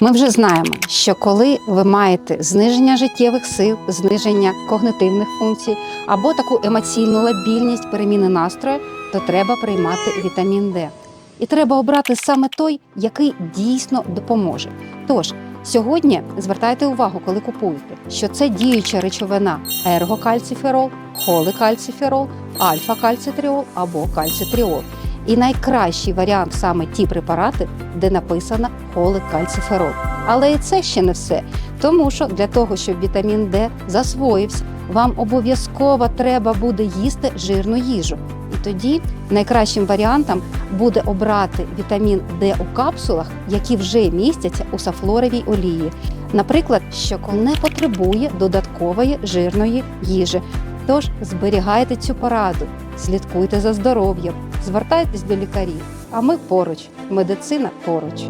Ми вже знаємо, що коли ви маєте зниження життєвих сил, зниження когнитивних функцій або таку емоційну лабільність переміни настрою, то треба приймати вітамін Д. І треба обрати саме той, який дійсно допоможе. Тож сьогодні звертайте увагу, коли купуєте, що це діюча речовина ергокальциферол, холикальциферол, альфа-кальцитріол або кальцитріол. І найкращий варіант саме ті препарати, де написано холикальциферол. Але і це ще не все. Тому що для того, щоб вітамін Д засвоївся, вам обов'язково треба буде їсти жирну їжу. І тоді найкращим варіантом буде обрати вітамін Д у капсулах, які вже містяться у сафлоровій олії. Наприклад, що не потребує додаткової жирної їжі. Тож зберігайте цю пораду, слідкуйте за здоров'ям, звертайтесь до лікарів. А ми поруч, медицина поруч.